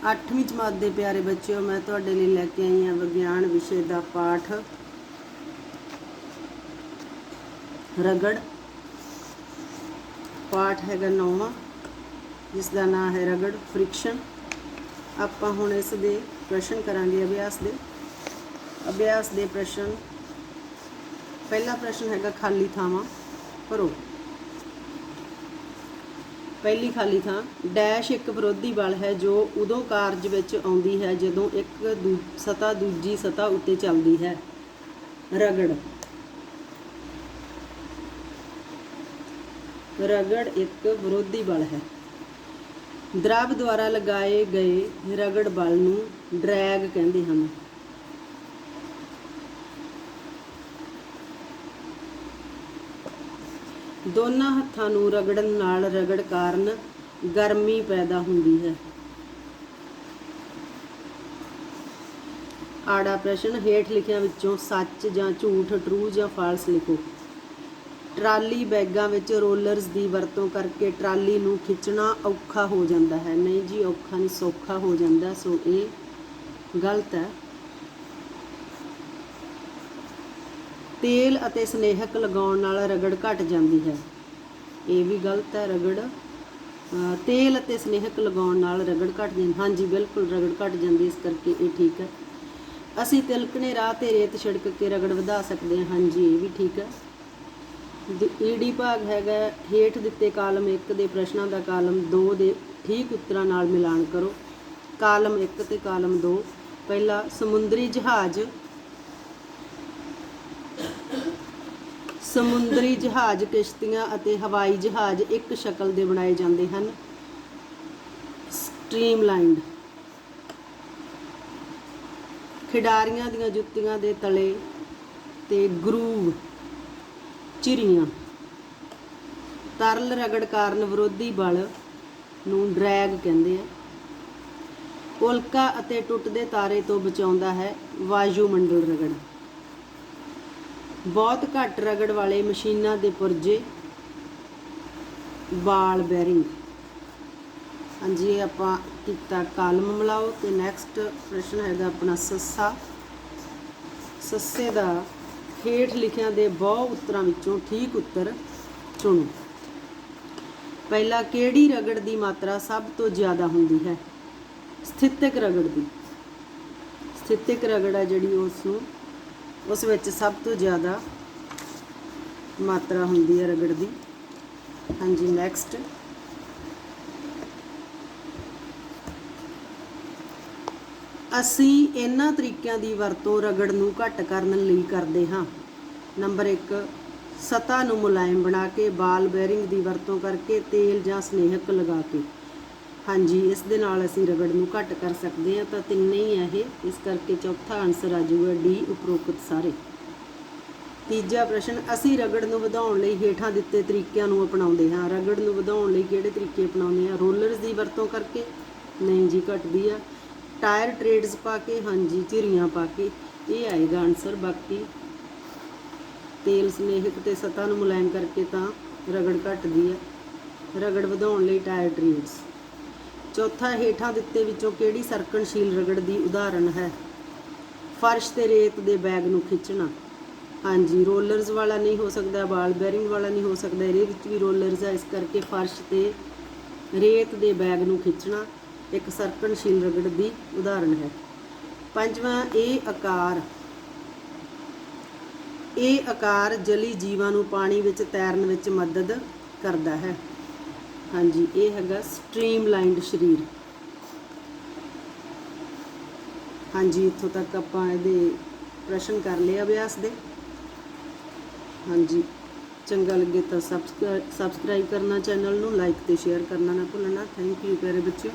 ਅੱਠਵੀਂ ਜਮਾਤ ਦੇ ਪਿਆਰੇ ਬੱਚਿਓ, ਮੈਂ ਤੁਹਾਡੇ ਲਈ ਲੈ ਕੇ ਆਈ ਹਾਂ ਵਿਗਿਆਨ ਵਿਸ਼ੇ ਦਾ ਪਾਠ। ਰਗੜ। ਪਾਠ ਹੈਗਾ ਨੌਵਾਂ ਜਿਸ ਦਾ ਨਾਮ ਹੈ ਰਗੜ ਫ੍ਰਿਕਸ਼ਨ। ਆਪਾਂ ਹੁਣ ਇਸ ਦੇ ਪ੍ਰਸ਼ਨ ਕਰਾਂਗੇ ਅਭਿਆਸ ਦੇ। ਅਭਿਆਸ ਦੇ ਪ੍ਰਸ਼ਨ। ਪਹਿਲਾ ਪ੍ਰਸ਼ਨ ਹੈਗਾ ਖਾਲੀ ਥਾਵਾਂ, ਭਰੋ। ਪਹਿਲੀ ਖਾਲੀ ਥਾਂ, ਡੈਸ਼ ਇੱਕ ਵਿਰੋਧੀ ਬਲ ਹੈ ਜੋ ਉਦੋਂ ਕਾਰਜ ਵਿੱਚ ਆਉਂਦੀ ਹੈ ਜਦੋਂ ਇੱਕ ਦੂ- ਸਤਾ ਦੂਜੀ ਸਤਾ ਉੱਤੇ ਚੱਲਦੀ ਹੈ। ਰਗੜ। ਰਗੜ ਇੱਕ ਵਿਰੋਧੀ ਬਲ ਹੈ। ਦਰਵ ਦੁਆਰਾ ਲਗਾਏ ਗਏ ਰਗੜ ਬਲ ਨੂੰ ਡਰੈਗ ਕਹਿੰਦੇ ਹਨ। ਦੋਨਾਂ ਹੱਥਾਂ ਨੂੰ ਰਗੜਨ ਨਾਲ ਰਗੜ ਕਾਰਨ ਗਰਮੀ ਪੈਦਾ ਹੁੰਦੀ ਹੈ। ਆੜਾ ਪ੍ਰਸ਼ਨ ਹੇਠ ਲਿਖਿਆਂ ਵਿੱਚੋਂ ਸੱਚ ਜਾਂ ਝੂਠ ਟਰੂ ਜਾਂ ਫਾਲਸ ਲਿਖੋ। ਟਰਾਲੀ ਬੈਗਾਂ ਵਿੱਚ ਰੋਲਰਸ ਦੀ ਵਰਤੋਂ ਕਰਕੇ ਟਰਾਲੀ ਨੂੰ ਖਿੱਚਣਾ ਔਖਾ ਹੋ ਜਾਂਦਾ ਹੈ। ਨਹੀਂ ਜੀ, ਔਖਾ ਨਹੀਂ, ਸੌਖਾ ਹੋ ਜਾਂਦਾ, ਸੋ ਇਹ ਗਲਤ ਹੈ। ਤੇਲ ਅਤੇ ਸਨੇਹਕ ਲਗਾਉਣ ਨਾਲ ਰਗੜ ਘਟ ਜਾਂਦੀ ਹੈ। ਇਹ ਵੀ ਗਲਤ ਹੈ, ਰਗੜ। ਤੇਲ ਅਤੇ ਸਨੇਹਕ ਲਗਾਉਣ ਨਾਲ ਰਗੜ ਘਟ ਜਾਂਦੀ ਹਾਂਜੀ, ਬਿਲਕੁਲ ਰਗੜ ਘਟ ਜਾਂਦੀ, ਇਸ ਕਰਕੇ ਇਹ ਠੀਕ ਹੈ। ਅਸੀਂ ਤਿਲਕਣੇ ਰਾਹ ਤੇ ਰੇਤ ਛਿੜਕ ਕੇ ਰਗੜ ਵਧਾ ਸਕਦੇ ਹਾਂ। ਹਾਂਜੀ, ਇਹ ਵੀ ਠੀਕ ਹੈ। ਈਡੀ ਭਾਗ ਹੈਗਾ ਹੇਠ ਦਿੱਤੇ ਕਾਲਮ 1 ਦੇ ਪ੍ਰਸ਼ਨਾਂ ਦਾ ਕਾਲਮ 2 ਦੇ ਠੀਕ ਉੱਤਰਾਂ ਨਾਲ ਮਿਲਾਨ ਕਰੋ। ਕਾਲਮ 1 ਤੇ ਕਾਲਮ 2 ਪਹਿਲਾ ਸਮੁੰਦਰੀ ਜਹਾਜ਼ ਸਮੁੰਦਰੀ ਜਹਾਜ਼ ਕਿਸ਼ਤੀਆਂ ਅਤੇ ਹਵਾਈ ਜਹਾਜ਼ ਇੱਕ ਸ਼ਕਲ ਦੇ ਬਣਾਏ ਜਾਂਦੇ ਹਨ। ਸਟ੍ਰੀਮਲਾਈਨਡ। ਖਿਡਾਰੀਆਂ ਦੀਆਂ ਜੁੱਤੀਆਂ ਦੇ ਤਲੇ ਤੇ ਗਰੂਵ ਚਿਰੀਆਂ। ਤਰਲ ਰਗੜ ਕਾਰਨ ਵਿਰੋਧੀ ਬਲ ਨੂੰ ਡਰੈਗ ਕਹਿੰਦੇ ਆ। ਉਲਕਾ ਅਤੇ ਟੁੱਟਦੇ ਤਾਰੇ ਤੋਂ ਬਚਾਉਂਦਾ ਹੈ ਵਾਯੂਮੰਡਲ ਰਗੜ। ਬਹੁਤ ਘੱਟ ਰਗੜ ਵਾਲੇ ਮਸ਼ੀਨਾਂ ਦੇ ਪੁਰਜੇ ਬਾਲ ਬੈਰਿੰਗ ਹਾਂਜੀ ਆਪਾਂ ਕੀਤਾ ਕਾਲਮ ਮਿਲਾਓ ਤੇ ਨੈਕਸਟ ਪ੍ਰਸ਼ਨ ਹੈਗਾ ਆਪਣਾ ਸੱਸਾ। ਸੱਸੇ ਦਾ ਹੇਠ ਲਿਖਿਆਂ ਦੇ ਬਹੁ ਉੱਤਰਾਂ ਵਿੱਚੋਂ ਠੀਕ ਉੱਤਰ ਚੁਣੋ। ਪਹਿਲਾ, ਕਿਹੜੀ ਰਗੜ ਦੀ ਮਾਤਰਾ ਸਭ ਤੋਂ ਜ਼ਿਆਦਾ ਹੁੰਦੀ ਹੈ? ਸਥਿਤਿਕ ਰਗੜ ਦੀ। ਸਥਿਤਿਕ ਰਗੜ ਹੈ ਜਿਹੜੀ ਉਸ ਨੂੰ ਉਸ ਵਿੱਚ ਸਭ ਤੋਂ ਜ਼ਿਆਦਾ ਮਾਤਰਾ ਹੁੰਦੀ ਹੈ ਰਗੜ ਦੀ। ਹਾਂਜੀ ਨੈਕਸਟ ਅਸੀਂ ਇਹਨਾਂ ਤਰੀਕਿਆਂ ਦੀ ਵਰਤੋਂ ਰਗੜ ਨੂੰ ਘੱਟ ਕਰਨ ਲਈ ਕਰਦੇ ਹਾਂ। ਨੰਬਰ 1 ਸਤਾ ਨੂੰ ਮੁਲਾਇਮ ਬਣਾ ਕੇ, ਬਾਲ ਬੈਰਿੰਗ ਦੀ ਵਰਤੋਂ ਕਰਕੇ ਤੇਲ ਜਾਂ ਸਨੇਹਕ ਲਗਾ ਕੇ। ਹਾਂਜੀ, ਇਸ ਦੇ ਨਾਲ ਅਸੀਂ ਰਗੜ ਨੂੰ ਘੱਟ ਕਰ ਸਕਦੇ ਹਾਂ ਤਾਂ ਤਿੰਨੇ ਹੀ ਆ ਇਹ। ਇਸ ਕਰਕੇ ਚੌਥਾ ਆਨਸਰ ਆ ਜਾਊਗਾ ਡੀ ਉਪਰੋਕਤ ਸਾਰੇ। ਤੀਜਾ ਪ੍ਰਸ਼ਨ, ਅਸੀਂ ਰਗੜ ਨੂੰ ਵਧਾਉਣ ਲਈ ਹੇਠਾਂ ਦਿੱਤੇ ਤਰੀਕਿਆਂ ਨੂੰ ਅਪਣਾਉਂਦੇ ਹਾਂ। ਰਗੜ ਨੂੰ ਵਧਾਉਣ ਲਈ ਕਿਹੜੇ ਤਰੀਕੇ ਅਪਣਾਉਂਦੇ ਹਾਂ? ਰੋਲਰਸ ਦੀ ਵਰਤੋਂ ਕਰਕੇ? ਨਹੀਂ ਜੀ ਘਟਦੀ ਆ। ਟਾਇਰ ਟ੍ਰੇਡਸ ਪਾ ਕੇ? ਹਾਂਜੀ, ਝਿਰੀਆਂ ਪਾ ਕੇ। ਇਹ ਆਏਗਾ ਆਨਸਰ ਬਾਕੀ ਤੇਲ ਸਨੇਹਕ ਤੇ ਸਤਾ ਨੂੰ ਮੁਲਾਇਮ ਕਰਕੇ ਤਾਂ ਰਗੜ ਘਟਦੀ ਹੈ ਰਗੜ ਵਧਾਉਣ ਲਈ ਟਾਇਰ ਟ੍ਰੇਡਸ। ਚੌਥਾ ਹੇਠਾਂ ਦਿੱਤੇ ਵਿੱਚੋਂ ਕਿਹੜੀ ਸਰਕਣਸ਼ੀਲ ਰਗੜ ਦੀ ਉਦਾਹਰਣ ਹੈ? ਫਰਸ਼ ਤੇ ਰੇਤ ਦੇ ਬੈਗ ਨੂੰ ਖਿੱਚਣਾ। ਹਾਂਜੀ, ਰੋਲਰਸ ਵਾਲਾ ਨਹੀਂ ਹੋ ਸਕਦਾ ਬਾਲ ਬੈਰਿੰਗ ਵਾਲਾ ਨਹੀਂ ਹੋ ਸਕਦਾ, ਇਹਦੇ ਵਿੱਚ ਵੀ ਰੋਲਰਸ ਹੈ ਇਸ ਕਰਕੇ ਫਰਸ਼ ਤੇ ਰੇਤ ਦੇ ਬੈਗ ਨੂੰ ਖਿੱਚਣਾ ਇੱਕ ਸਰਕਣਸ਼ੀਲ ਰਗੜ ਦੀ ਉਦਾਹਰਣ ਹੈ। ਪੰਜਵਾਂ ਇਹ ਆਕਾਰ। ਇਹ ਆਕਾਰ ਜਲੀ ਜੀਵਾਂ ਨੂੰ ਪਾਣੀ ਵਿੱਚ ਤੈਰਨ ਵਿੱਚ ਮਦਦ ਕਰਦਾ ਹੈ। ਹਾਂਜੀ, ਇਹ ਹੈਗਾ ਸਟ੍ਰੀਮਲਾਈਨਡ ਸਰੀਰ। ਹਾਂਜੀ, ਇੱਥੋਂ ਤੱਕ ਆਪਾਂ ਇਹਦੇ ਪ੍ਰਸ਼ਨ ਕਰ ਲਏ ਅਭਿਆਸ ਦੇ। ਹਾਂਜੀ, ਚੰਗਾ ਲੱਗੇ ਤਾਂ ਸਬਸਕ੍ਰਾਈਬ ਕਰਨਾ ਚੈਨਲ ਨੂੰ ਲਾਈਕ ਤੇ ਸ਼ੇਅਰ ਕਰਨਾ ਨਾ ਭੁੱਲਣਾ। ਥੈਂਕ ਯੂ ਪਿਆਰੇ ਬੱਚਿਓ।